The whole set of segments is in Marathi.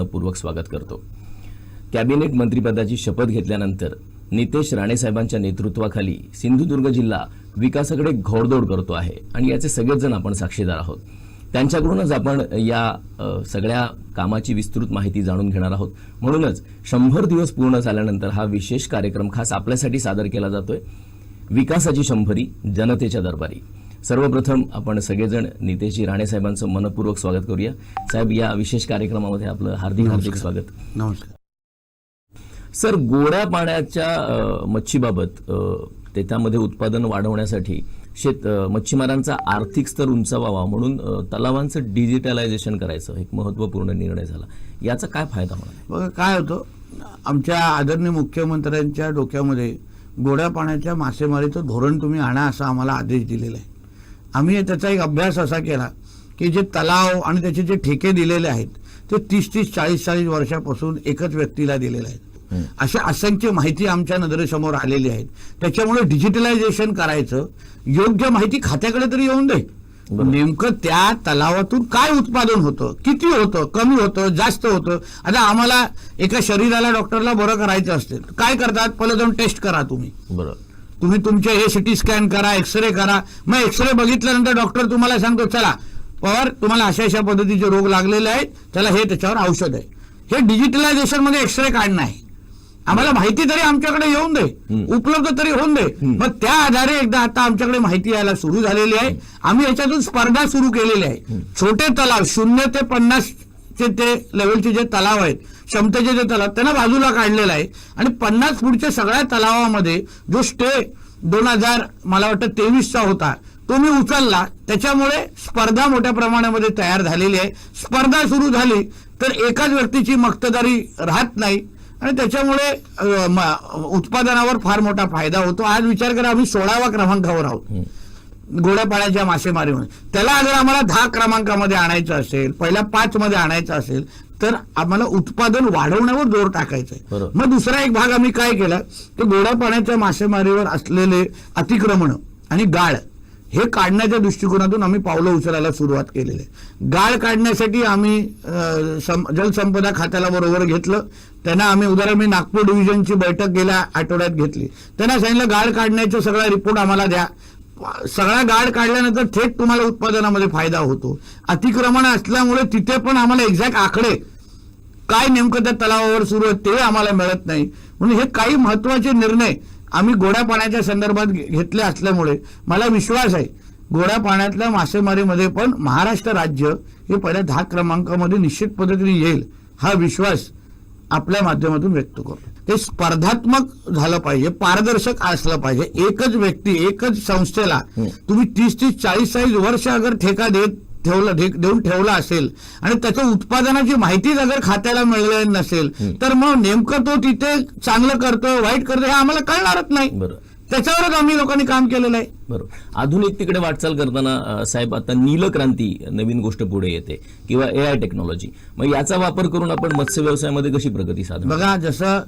पूर्वक स्वागत करतो. कॅबिनेट मंत्रिपदाची शपथ घेतल्यानंतर नितेश राणेसाहेबांच्या नेतृत्वाखाली सिंधुदुर्ग जिल्हा विकासाकडे घोडदौड करतो आहे आणि याचे सगळेच जण आपण साक्षीदार आहोत. त्यांच्याकडूनच आपण या सगळ्या कामाची विस्तृत माहिती जाणून घेणार आहोत. म्हणूनच शंभर दिवस पूर्ण झाल्यानंतर हा विशेष कार्यक्रम खास आपल्यासाठी सादर केला जातोय. विकासाची शंभरी जनतेच्या दरबारी. सर्वप्रथम आपण सगळेजण नितेशजी राणे साहेबांचं मनपूर्वक स्वागत करूया. साहेब या विशेष कार्यक्रमामध्ये आपलं हार्दिक हार्दिक स्वागत. नमस्कार. सर गोड्या पाण्याच्या मच्छीबाबत त्याच्यामध्ये उत्पादन वाढवण्यासाठी शेत मच्छीमारांचा आर्थिक स्तर उंचावावा म्हणून तलावांचं डिजिटलायझेशन करायचं एक महत्त्वपूर्ण निर्णय झाला. याचा काय फायदा होणार बघा काय होतं? आमच्या आदरणीय मुख्यमंत्र्यांच्या डोक्यामध्ये गोड्या पाण्याच्या मासेमारीचं धोरण तुम्ही आणा असा आम्हाला आदेश दिलेला आहे. आम्ही त्याचा एक अभ्यास असा केला की जे तलाव आणि त्याचे जे ठेके दिलेले आहेत ते तीस तीस चाळीस चाळीस वर्षापासून एकच व्यक्तीला दिलेले आहेत. अशा असंख्य माहिती आमच्या नजरेसमोर आलेली आहेत. त्याच्यामुळे डिजिटलायझेशन करायचं योग्य माहिती खात्याकडे तरी येऊन दे. नेमकं त्या तलावातून काय उत्पादन होतं किती होतं कमी होतं जास्त होतं? आता आम्हाला एका शरीराला डॉक्टरला बरं करायचं असते. काय करतात? पहिलं जाऊन टेस्ट करा तुम्ही. बरोबर. तुम्ही तुमचे हे सिटी स्कॅन करा एक्सरे करा. मग एक्सरे बघितल्यानंतर डॉक्टर तुम्हाला सांगतो चला पवार तुम्हाला अशा अशा पद्धतीचे रोग लागलेले आहेत. त्याला हे त्याच्यावर औषध आहे. हे डिजिटलायझेशनमध्ये एक्सरे काढणं आहे. आम्हाला माहिती तरी आमच्याकडे येऊन दे. उपलब्ध तरी होऊन दे. मग त्या आधारे एकदा आता आमच्याकडे माहिती यायला सुरू झालेली आहे. आम्ही याच्यातून स्पर्धा सुरू केलेली आहे. छोटे तलाव शून्य ते पन्नास चे ते लेवलचे जे तलाव आहेत क्षमतेचे जे तलाव त्यांना बाजूला काढलेला आहे. आणि पन्नास फूटच्या सगळ्या तलावामध्ये जो स्टे दोन हजार मला वाटतं तेवीसचा होता तो मी उचलला. त्याच्यामुळे स्पर्धा मोठ्या प्रमाणामध्ये तयार झालेली आहे. स्पर्धा सुरू झाली तर एकाच व्यक्तीची मक्तदारी राहत नाही. आणि त्याच्यामुळे उत्पादनावर फार मोठा फायदा होतो. आज विचार करा आम्ही सोळाव्या क्रमांकावर आहोत. गोड्या पाण्याच्या मासेमारीमध्ये त्याला जर आम्हाला दहा क्रमांकामध्ये आणायचं असेल पहिल्या पाच मध्ये आणायचं असेल तर आम्हाला उत्पादन वाढवण्यावर जोर टाकायचा आहे. मग दुसरा एक भाग आम्ही काय केला की गोड्या पाण्याच्या मासेमारीवर असलेले अतिक्रमण आणि गाळ हे काढण्याच्या दृष्टिकोनातून आम्ही पावलं उचलायला सुरुवात केलेली आहे. गाळ काढण्यासाठी आम्ही जलसंपदा खात्याला बरोबर घेतलं. त्यांना आम्ही उदाहरण मी नागपूर डिव्हिजनची बैठक गेल्या आठवड्यात घेतली. त्यांना सांगितलं गाळ काढण्याचा सगळा रिपोर्ट आम्हाला द्या. सगळा गाड काढल्यानंतर थेट तुम्हाला उत्पादनामध्ये फायदा होतो. अतिक्रमण असल्यामुळे तिथे पण आम्हाला एक्झॅक्ट आकडे. काय नेमकं त्या तलावावर सुरू आहे ते आम्हाला मिळत नाही. म्हणून हे काही महत्त्वाचे निर्णय आम्ही गोड्या पाण्याच्या संदर्भात घेतले असल्यामुळे मला विश्वास आहे. गोड्या पाण्यातल्या मासेमारीमध्ये पण महाराष्ट्र राज्य हे पहिल्या दहा क्रमांकामध्ये निश्चित पद्धतीने येईल हा विश्वास आपल्या माध्यमातून व्यक्त करतो. ते स्पर्धात्मक झालं पाहिजे पारदर्शक असलं पाहिजे. एकच व्यक्ती एकच संस्थेला तुम्ही तीस तीस चाळीस चाळीस वर्ष अगर ठेका देत ठेवला देऊन ठेवला असेल आणि त्याच्या उत्पादनाची माहितीच अगर खात्याला मिळलेली नसेल तर मग नेमकं तो तिथे चांगलं करतोय वाईट करतोय हे आम्हाला कळणारच नाही. त्याच्यावरच आम्ही लोकांनी काम केलेलं आहे. बरोबर. आधुनिकतेकडे वाटचाल करताना साहेब आता नीलक्रांती नवीन गोष्ट पुढे येते किंवा ए आय टेक्नॉलॉजी मग याचा वापर करून आपण मत्स्य व्यवसायामध्ये कशी प्रगती साधू बघा जसं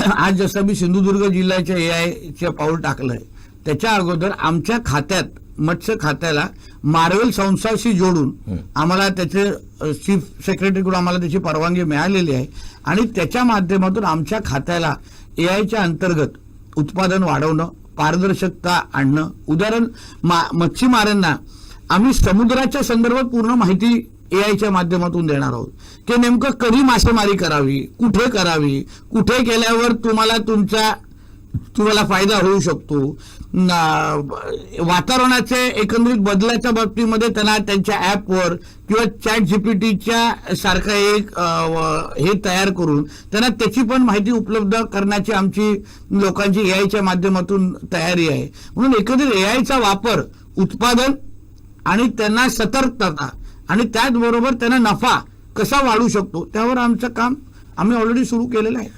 आज जसं मी सिंधुदुर्ग जिल्ह्याच्या ए आयचे पाऊल टाकलंय त्याच्या अगोदर आमच्या खात्यात मत्स्य खात्याला मार्वेल संस्थाशी जोडून आम्हाला त्याचे चीफ सेक्रेटरीकडून आम्हाला त्याची परवानगी मिळालेली आहे. आणि त्याच्या माध्यमातून आमच्या खात्याला ए आयच्या अंतर्गत उत्पादन वाढवणं पारदर्शकता आणणं. उदाहरण मा मच्छीमारांना आम्ही समुद्राच्या संदर्भात पूर्ण माहिती ए आयच्या माध्यमातून देणार आहोत. की नेमकं कधी मासेमारी करावी? कुठे करावी? कुठे केल्यावर तुम्हाला तुमच्या तुम्हाला फायदा होऊ शकतो. वातावरणाचे एकंदरीत बदलाच्या बाबतीमध्ये त्यांना त्यांच्या ऍपवर किंवा चॅट जीपीटीच्या सारखं एक हे तयार करून त्यांना त्याची पण माहिती उपलब्ध करण्याची आमची लोकांची ए आयच्या माध्यमातून तयारी आहे. म्हणून एकंदरीत ए आयचा वापर उत्पादन आणि त्यांना सतर्कता आणि त्याचबरोबर त्यांना नफा कसा वाढू शकतो त्यावर आमचं काम आम्ही ऑलरेडी सुरू केलेलं आहे.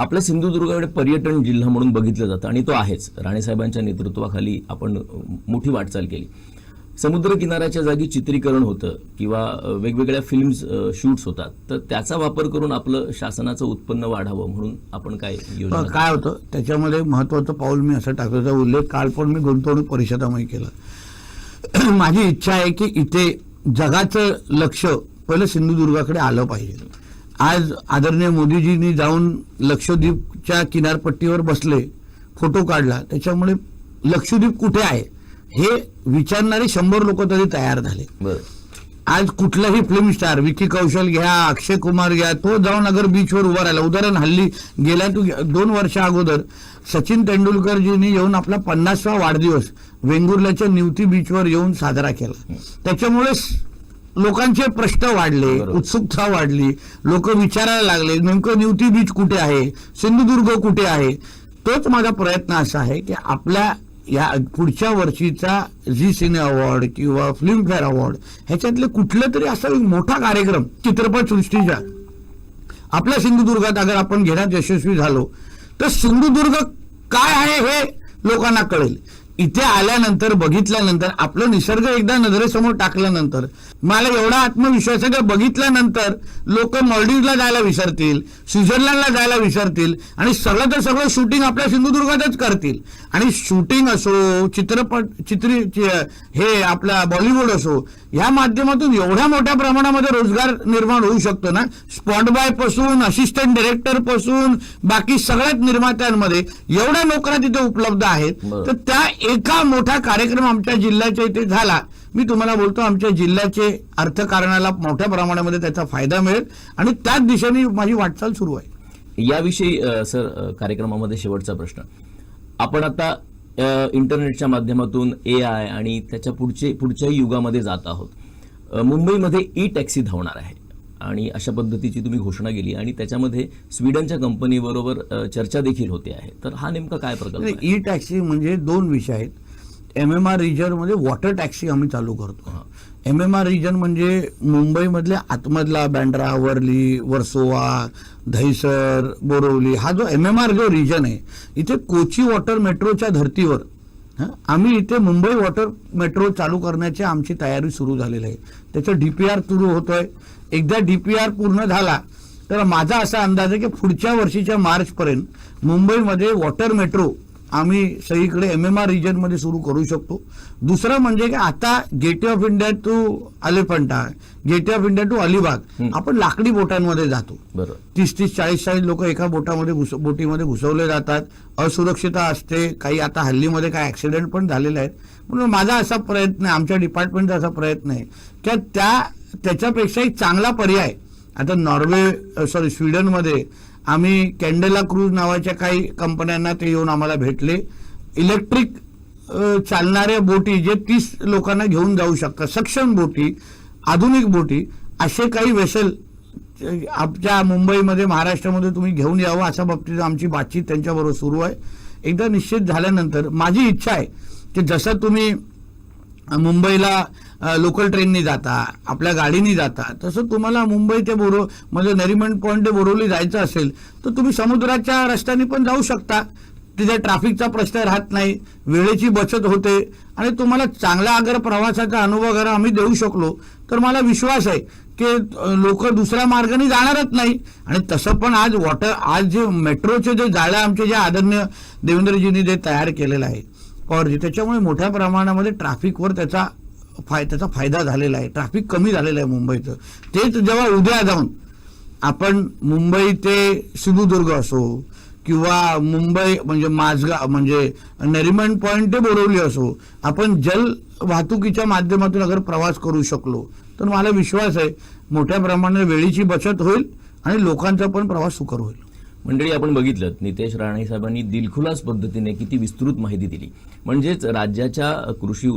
आपल्या सिंधुदुर्गाकडे पर्यटन जिल्हा म्हणून बघितलं जातं आणि तो आहेच. राणेसाहेबांच्या नेतृत्वाखाली आपण मोठी वाटचाल केली. समुद्र किनाऱ्याच्या जागी चित्रीकरण होतं किंवा वेगवेगळ्या फिल्म्स शूट्स होतात. तर त्याचा वापर करून आपलं शासनाचं उत्पन्न वाढावं म्हणून आपण काय योजना काय होतं? त्याच्यामध्ये महत्वाचं पाऊल मी असं टाकायचा उल्लेख काल पण मी गुंतवणूक परिषदामध्ये केला. माझी इच्छा आहे की इथे जगाचं लक्ष पहिलं सिंधुदुर्गाकडे आलं पाहिजे. आज आदरणीय मोदीजींनी जाऊन लक्षद्वीपच्या किनारपट्टीवर बसले फोटो काढला. त्याच्यामुळे लक्षद्वीप कुठे आहे? हे विचारणारे शंभर लोक तरी तयार झाले. आज कुठलाही फिल्म स्टार विकी कौशल घ्या अक्षय कुमार घ्या तो जाऊन अगर बीचवर उभा राहिला. उदाहरण हल्ली गेल्या तू दोन वर्षा अगोदर सचिन तेंडुलकरजींनी येऊन आपला पन्नासवा वाढदिवस वेंगुर्ल्याच्या निवती बीचवर येऊन साजरा केला. त्याच्यामुळे लोकांचे प्रश्न वाढले. उत्सुकता वाढली लोक विचारायला लागले नेमकं निवती बीच कुठे आहे सिंधुदुर्ग कुठे आहे? तोच माझा प्रयत्न असा आहे की आपल्या या पुढच्या वर्षीचा झी सिने अवॉर्ड किंवा फिल्मफेअर अवॉर्ड ह्याच्यातले कुठलं तरी असा एक मोठा कार्यक्रम चित्रपट सृष्टीचा. आपल्या सिंधुदुर्गात अगर आपण घेण्यात यशस्वी झालो तर सिंधुदुर्ग काय आहे हे लोकांना कळेल. इथे आल्यानंतर बघितल्यानंतर आपलं निसर्ग एकदा नजरेसमोर टाकल्यानंतर मला एवढा आत्मविश्वास आहे की? बघितल्यानंतर लोक मॉल्डीव्हला जायला विसरतील स्वित्झर्लंडला जायला विसरतील आणि सगळं तर सगळं शूटिंग आपल्या सिंधुदुर्गातच करतील. आणि शूटिंग असो चित्रपट चित्री हे आपला बॉलिवूड असो या माध्यमातून एवढ्या मोठ्या प्रमाणामध्ये रोजगार निर्माण होऊ शकतो ना? स्पॉट बायपासून असिस्टंट डिरेक्टरपासून बाकी सगळ्याच निर्मात्यांमध्ये एवढ्या नोकऱ्या तिथे उपलब्ध आहेत. तर त्या एका मोठा कार्यक्रम आमच्या जिल्ह्याच्या इथे झाला. मी तुम्हाला बोलतो आमच्या जिल्ह्याचे अर्थकारणाला मोठ्या प्रमाणामध्ये त्याचा फायदा मिळेल आणि त्याच दिशेने माझी वाटचाल सुरू आहे. याविषयी सर कार्यक्रमामध्ये शेवटचा प्रश्न. आपण आता इंटरनेटच्या माध्यमातून ए आय आणि त्याच्या पुढचे पुढच्याही युगामध्ये जात आहोत. मुंबईमध्ये ई टॅक्सी धावणार आहे. आणि अशा पद्धतीची तुम्ही घोषणा केली आणि त्याच्यामध्ये स्वीडनच्या कंपनीबरोबर चर्चा देखील होते आहे. तर हा नेमका काय प्रकल्प आहे? ई टॅक्सी म्हणजे दोन विषय आहेत. एम एम आर रिजनमध्ये वॉटर टॅक्सी आम्ही चालू करतो. एम एम आर रिजन म्हणजे मुंबईमधल्या आतमधला बँड्रा वर्ली वर्सोवा दहिसर बोरवली हा जो एम एम आर जो रिजन आहे इथे कोची वॉटर मेट्रोच्या धर्तीवर आम्ही इथे मुंबई वॉटर मेट्रो चालू करण्याची आमची तयारी सुरू झालेली आहे. त्याचं डीपीआर सुरू होतोय. एकदा डीपीआर पूर्ण झाला तर माझा असा अंदाज आहे की पुढच्या वर्षीच्या मार्चपर्यंत मुंबईमध्ये वॉटर मेट्रो आम्ही सगळीकडे एम एम आर रिजनमध्ये सुरू करू शकतो. दुसरं म्हणजे की आता gateway of India to Elephanta gateway of India to Alibag. आपण लाकडी बोटांमध्ये जातो. तीस तीस चाळीस चाळीस लोक एका बोटामध्ये घुस बोटीमध्ये घुसवले जातात. असुरक्षितता असते. काही आता हल्लीमध्ये काही ऍक्सिडेंट पण झालेले आहेत. म्हणून माझा असा प्रयत्न आहे आमच्या डिपार्टमेंटचा असा प्रयत्न आहे की त्या त्याच्यापेक्षा एक चांगला पर्याय. आता नॉर्वे सॉरी स्वीडनमध्ये आम्ही कॅन्डेला क्रूज नावाच्या काही कंपन्यांना ते येऊन आम्हाला भेटले. इलेक्ट्रिक चालणाऱ्या बोटी जे तीस लोकांना घेऊन जाऊ शकतात. सक्षम बोटी आधुनिक बोटी असे काही वेसल आमच्या मुंबईमध्ये महाराष्ट्रामध्ये तुम्ही घेऊन यावं अशा बाबतीत आमची बातचीत त्यांच्याबरोबर सुरू आहे. एकदा निश्चित झाल्यानंतर माझी इच्छा आहे की जसं तुम्ही मुंबईला लोकल ट्रेननी जाता आपल्या गाडीनी जाता तसं तुम्हाला मुंबई ते बोरो म्हणजे नरिमन पॉईंट ते बोरवली जायचं असेल तर तुम्ही समुद्राच्या रस्त्याने पण जाऊ शकता. तिथे ट्रॅफिकचा प्रश्न राहत नाही वेळेची बचत होते आणि तुम्हाला चांगला अगर प्रवासाचा अनुभव अगर आम्ही देऊ शकलो तर मला विश्वास आहे की लोक दुसऱ्या मार्गाने जाणारच नाही. आणि तसं पण आज वॉटर आज जे मेट्रोचे जे जाळ्या आमचे जे आदरणीय देवेंद्रजींनी जे तयार केलेलं आहे पॉवर त्याच्यामुळे मोठ्या प्रमाणामध्ये ट्रॅफिकवर त्याचा फाय त्याचा फायदा झालेला आहे. ट्रॅफिक कमी झालेलं आहे मुंबईचं. तेच जेव्हा उद्या जाऊन आपण मुंबई ते सिंधुदुर्ग असो किंवा मुंबई म्हणजे माझगाव म्हणजे नरिमन पॉईंट ते बोरवली असो आपण जल वाहतुकीच्या माध्यमातून अगर प्रवास करू शकलो तर मला विश्वास आहे मोठ्या प्रमाणात वेळेची बचत होईल आणि लोकांचा पण प्रवास सुकर होईल. मंडळी आपण बघितलं नितेश राणे साहेबांनी दिलखुलास पद्धतीने किती विस्तृत माहिती दिली. म्हणजेच राज्याच्या कृषी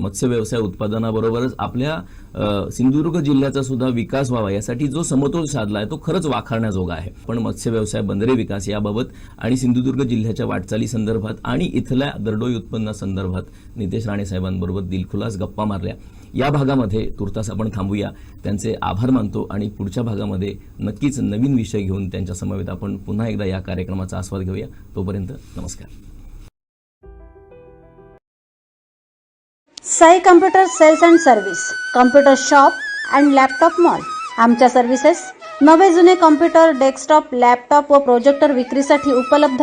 मत्स्य व्यवसाय उत्पादनाबरोबरच आपल्या सिंधुदुर्ग जिल्ह्याचा सुद्धा विकास व्हावा यासाठी जो समतोल साधला आहे तो खरंच वाखाणण्याजोगा आहे. पण मत्स्य व्यवसाय बंदरे विकास याबाबत आणि सिंधुदुर्ग जिल्ह्याच्या वाटचाली संदर्भात आणि इथल्या दरडोई उत्पन्नासंदर्भात नितेश राणे साहेबांबरोबर दिलखुलास गप्पा मारल्या. या भागामध्ये तुर्तास आपण थांबूया. त्यांचे आभार मानतो आणि पुढच्या भागामध्ये नक्कीच नवीन विषय घेऊन त्यांच्या समवेत आपण पुन्हा एकदा या कार्यक्रमाचा आस्वाद घेऊया. तोपर्यंत नमस्कार. Sai computer sales and service computer shop and laptop mall. आमच्या सर्व्हिसेस नवे जुने कम्प्युटर डेस्कटॉप लॅपटॉप व प्रोजेक्टर विक्रीसाठी उपलब्ध